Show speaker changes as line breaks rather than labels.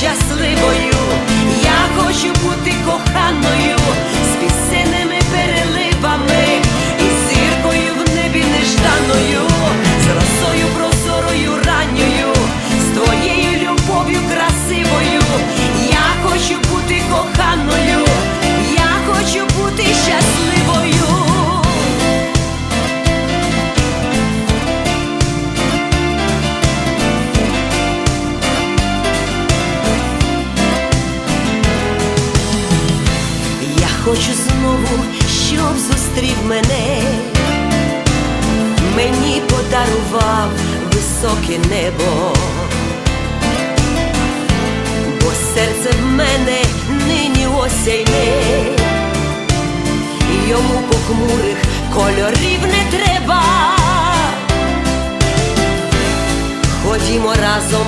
щасливою. Хочу знову, щоб зустрів мене, мені подарував високе небо, бо серце в мене нині осяйне, йому похмурих кольорів не треба. Ходімо разом